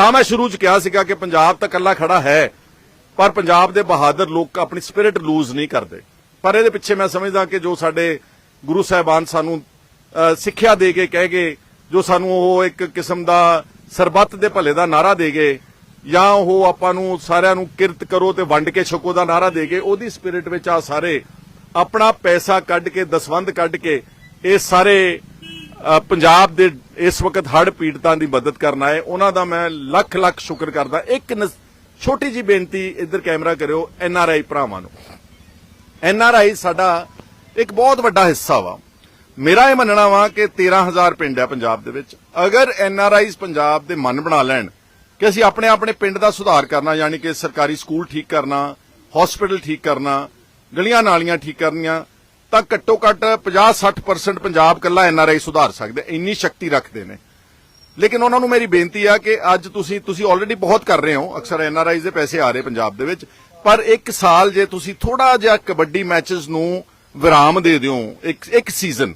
ਤਾਂ ਮੈਂ ਸ਼ੁਰੂ 'ਚ ਕਿਹਾ ਸੀਗਾ ਕਿ ਪੰਜਾਬ ਤਾਂ ਇਕੱਲਾ ਖੜਾ ਹੈ, ਪਰ ਪੰਜਾਬ ਦੇ ਬਹਾਦਰ ਲੋਕ ਆਪਣੀ ਸਪਿਰਿਟ ਲੂਜ਼ ਨਹੀਂ ਕਰਦੇ। ਪਰ ਇਹਦੇ ਪਿੱਛੇ ਮੈਂ ਸਮਝਦਾ ਕਿ ਜੋ ਸਾਡੇ ਗੁਰੂ ਸਾਹਿਬਾਨ ਸਾਨੂੰ ਸਿੱਖਿਆ ਦੇ ਕੇ ਕਹਿ ਗਏ, ਜੋ ਸਾਨੂੰ ਉਹ ਇੱਕ ਕਿਸਮ ਦਾ ਸਰਬੱਤ ਦੇ ਭਲੇ ਦਾ ਨਾਰਾ ਦੇ ਗਏ, ਜਾਂ ਉਹ ਆਪਾਂ ਨੂੰ ਸਾਰਿਆਂ ਨੂੰ ਕਿਰਤ ਕਰੋ ਤੇ ਵੰਡ ਕੇ ਛਕੋ ਦਾ ਨਾਰਾ ਦੇ ਗਏ, ਉਹਦੀ ਸਪਿਰਿਟ ਵਿੱਚ ਆ ਸਾਰੇ ਆਪਣਾ ਪੈਸਾ ਕੱਢ ਕੇ ਦਸਵੰਦ ਕੱਢ ਕੇ, ਇਹ ਸਾਰੇ ਪੰਜਾਬ ਦੇ ਇਸ ਵਕਤ ਹੜ੍ਹ ਪੀੜਤਾਂ ਦੀ ਮਦਦ ਕਰਨ ਆਏ। ਉਹਨਾਂ ਦਾ ਮੈਂ ਲੱਖ ਲੱਖ ਸ਼ੁਕਰ ਕਰਦਾ। ਇੱਕ ਛੋਟੀ ਜੀ ਬੇਨਤੀ ਇੱਧਰ ਕੈਮਰਾ ਕਰਿਓ ਐਨ ਆਰ ਆਈ ਭਰਾਵਾਂ ਨੂੰ। ਐਨ ਆਰ ਆਈ ਸਾਡਾ ਇੱਕ ਬਹੁਤ ਵੱਡਾ ਹਿੱਸਾ ਵਾ। ਮੇਰਾ ਇਹ ਮੰਨਣਾ ਵਾ ਕਿ 13000 ਪਿੰਡ ਹੈ ਪੰਜਾਬ ਦੇ ਵਿੱਚ। ਅਗਰ ਐਨ ਆਰ ਆਈਜ਼ ਪੰਜਾਬ ਦੇ ਮਨ ਬਣਾ ਲੈਣ ਕਿ ਅਸੀਂ ਆਪਣੇ ਆਪਣੇ ਪਿੰਡ ਦਾ ਸੁਧਾਰ ਕਰਨਾ, ਯਾਨੀ ਕਿ ਸਰਕਾਰੀ ਸਕੂਲ ਠੀਕ ਕਰਨਾ ਹਸਪੀਟਲ ਠੀਕ ਕਰਨਾ, ਗਲੀਆਂ ਨਾਲੀਆਂ ਠੀਕ ਕਰਨੀਆਂ ਤਾਂ ਘੱਟੋ ਘੱਟ 50-60% ਪੰਜਾਬ ਕੱਲਾ ਐਨ ਆਰ ਆਈ ਸੁਧਾਰ ਸਕਦੇ, ਇੰਨੀ ਸ਼ਕਤੀ ਰੱਖਦੇ ਨੇ। ਲੇਕਿਨ ਉਹਨਾਂ ਨੂੰ ਮੇਰੀ ਬੇਨਤੀ ਆ ਕਿ ਅੱਜ ਤੁਸੀਂ ਤੁਸੀਂ ਆਲਰੇਡੀ ਬਹੁਤ ਕਰ ਰਹੇ ਹੋ, ਅਕਸਰ ਐਨ ਆਰ ਆਈਜ਼ ਦੇ ਪੈਸੇ ਆ ਰਹੇ ਪੰਜਾਬ ਦੇ ਵਿੱਚ, ਪਰ ਇੱਕ ਸਾਲ ਜੇ ਤੁਸੀਂ ਥੋੜਾ ਜਿਹਾ ਕਬੱਡੀ ਮੈਚਸ ਨੂੰ ਵਿਰਾਮ ਦੇ ਦਿਓ, ਇੱਕ ਇੱਕ ਸੀਜ਼ਨ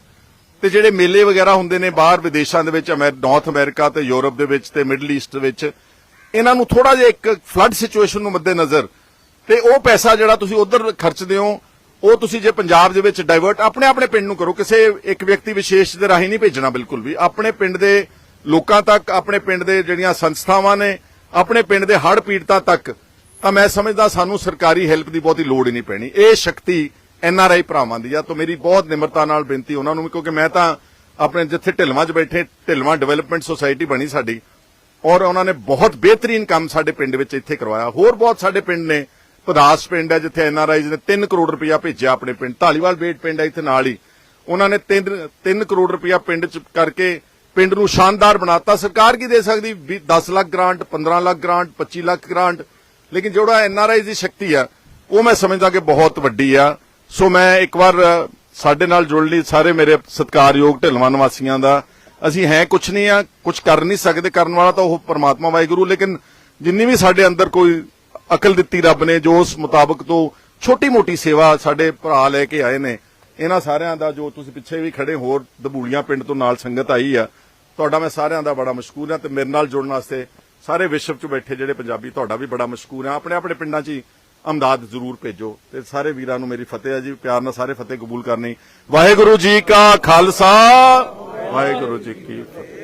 ਤੇ ਜਿਹੜੇ ਮੇਲੇ ਵਗੈਰਾ ਹੁੰਦੇ ਨੇ ਬਾਹਰ ਵਿਦੇਸ਼ਾਂ ਦੇ ਵਿੱਚ ਅਮੈਰ ਨਾਰਥ ਅਮਰੀਕਾ ਤੇ ਯੂਰਪ ਦੇ ਵਿੱਚ ਤੇ ਮਿਡਲ ਈਸਟ ਵਿੱਚ, ਇਹਨਾਂ ਨੂੰ ਥੋੜਾ ਜਿਹਾ ਇੱਕ ਫਲੱਡ ਸਿਚੁਏਸ਼ਨ ਨੂੰ ਮੱਦੇਨਜ਼ਰ, ਤੇ ਉਹ ਪੈਸਾ ਜਿਹੜਾ ਤੁਸੀਂ ਉਧਰ ਖਰਚਦੇ ਹੋ ਉਹ ਤੁਸੀਂ ਜੇ ਪੰਜਾਬ ਦੇ ਵਿੱਚ ਡਾਇਵਰਟ ਆਪਣੇ ਆਪਣੇ ਪਿੰਡ ਨੂੰ ਕਰੋ, ਕਿਸੇ ਇੱਕ ਵਿਅਕਤੀ ਵਿਸ਼ੇਸ਼ ਦੇ ਰਾਹੀਂ ਨਹੀਂ ਭੇਜਣਾ ਬਿਲਕੁਲ ਵੀ। ਆਪਣੇ ਪਿੰਡ ਦੇ ਲੋਕਾਂ ਤੱਕ, ਆਪਣੇ ਪਿੰਡ ਦੇ ਜਿਹੜੀਆਂ ਸੰਸਥਾਵਾਂ ਨੇ, ਆਪਣੇ ਪਿੰਡ ਦੇ ਹੜ ਪੀੜਤਾਂ ਤੱਕ, ਤਾਂ ਮੈਂ ਸਮਝਦਾ ਸਾਨੂੰ ਸਰਕਾਰੀ ਹੈਲਪ ਦੀ ਬਹੁਤੀ ਲੋੜ ਹੀ ਨਹੀਂ ਪੈਣੀ। ਇਹ ਸ਼ਕਤੀ ਐਨ ਆਰ ਆਈ ਭਰਾਵਾਂ ਦੀ ਆ, ਤਾਂ ਮੇਰੀ ਬਹੁਤ ਨਿਮਰਤਾ ਨਾਲ ਬੇਨਤੀ ਉਹਨਾਂ ਨੂੰ ਕਿਉਂਕਿ ਮੈਂ ਤਾਂ ਆਪਣੇ ਜਿੱਥੇ ਢਿਲਵਾਂ 'ਚ ਬੈਠੇ, ਢਿਲਵਾਂ ਡਿਵੈਲਪਮੈਂਟ ਸੁਸਾਇਟੀ ਬਣੀ ਸਾਡੀ, ਔਰ ਉਹਨਾਂ ਨੇ ਬਹੁਤ ਬਿਹਤਰੀਨ ਕੰਮ ਸਾਡੇ ਪਿੰਡ ਵਿੱਚ ਇੱਥੇ ਕਰਵਾਇਆ। ਹੋਰ ਬਹੁਤ ਸਾਡੇ ਪਿੰਡ ਨੇ ਪਦਾਸ ਪਿੰਡ ਹੈ ਜਿੱਥੇ ਐਨ ਆਰ ਆਈਜ਼ ਨੇ 3 ਕਰੋੜ ਰੁਪਇਆ ਭੇਜਿਆ ਆਪਣੇ ਪਿੰਡ। ਢਾਲੀਵਾਲ ਬੇਟ ਪਿੰਡ ਹੈ ਇੱਥੇ ਨਾਲ ਹੀ। ਉਹਨਾਂ ਨੇ 3 3 ਕਰੋੜ ਰੁਪਇਆ ਪਿੰਡ 'ਚ ਕਰਕੇ ਪਿੰਡ ਨੂੰ ਸ਼ਾਨਦਾਰ ਬਣਾਤਾ। ਸਰਕਾਰ ਕੀ ਦੇ ਸਕਦੀ? ਵੀ 10 lakh grant 15 lakh grant 25 lakh grant. ਲੇਕਿਨ ਜਿਹੜਾ ਐਨ ਆਰ ਆਈਜ਼ ਦੀ ਸ਼ਕਤੀ ਆ ਉਹ ਮੈਂ ਸਮਝਦਾ ਕਿ ਬਹੁਤ ਵੱਡੀ ਆ। ਸੋ ਮੈਂ ਇੱਕ ਵਾਰ ਸਾਡੇ ਨਾਲ ਜੁੜ ਲਈ ਸਾਰੇ ਮੇਰੇ ਸਤਿਕਾਰਯੋਗ ਢਿਲਵਾਂ ਨਿਵਾਸੀਆਂ ਦਾ। ਅਸੀਂ ਹੈ ਕੁਛ ਨਹੀਂ ਆ, ਕੁਛ ਕਰ ਨਹੀਂ ਸਕਦੇ। ਕਰਨ ਵਾਲਾ ਤਾਂ ਉਹ ਪਰਮਾਤਮਾ ਵਾਹਿਗੁਰੂ। ਲੇਕਿਨ ਜਿੰਨੀ ਵੀ ਸਾਡੇ ਅੰਦਰ ਕੋਈ ਅਕਲ ਦਿੱਤੀ ਰੱਬ ਨੇ, ਜੋ ਉਸ ਮੁਤਾਬਕ ਤੋਂ ਛੋਟੀ ਮੋਟੀ ਸੇਵਾ ਸਾਡੇ ਭਰਾ ਲੈ ਕੇ ਆਏ ਨੇ। ਇਹਨਾਂ ਸਾਰਿਆਂ ਦਾ ਜੋ ਤੁਸੀਂ ਪਿੱਛੇ ਵੀ ਖੜੇ, ਹੋਰ ਦਬੂਲੀਆਂ ਪਿੰਡ ਤੋਂ ਨਾਲ ਸੰਗਤ ਆਈ ਆ, ਤੁਹਾਡਾ ਮੈਂ ਸਾਰਿਆਂ ਦਾ ਬੜਾ ਮਸ਼ਕੂਰ ਹਾਂ ਤੇ ਮੇਰੇ ਨਾਲ ਜੁੜਨ ਵਾਸਤੇ ਸਾਰੇ ਵਿਸ਼ਵ 'ਚ ਬੈਠੇ ਜਿਹੜੇ ਪੰਜਾਬੀ, ਤੁਹਾਡਾ ਵੀ ਬੜਾ ਮਸ਼ਕੂਰ ਹਾਂ। ਆਪਣੇ ਆਪਣੇ ਪਿੰਡਾਂ 'ਚ ਹੀ ਅਮਦਾਦ ਜ਼ਰੂਰ ਭੇਜੋ ਤੇ ਸਾਰੇ ਵੀਰਾਂ ਨੂੰ ਮੇਰੀ ਫਤਿਹ ਹੈ ਜੀ। ਪਿਆਰ ਨਾਲ ਸਾਰੇ ਫਤਿਹ ਕਬੂਲ ਕਰਨੀ। ਵਾਹਿਗੁਰੂ ਜੀ ਕਾ ਖਾਲਸਾ। ਵਾਹਿਗੁਰੂ ਜੀ ਕੀ ਫਤਿਹ।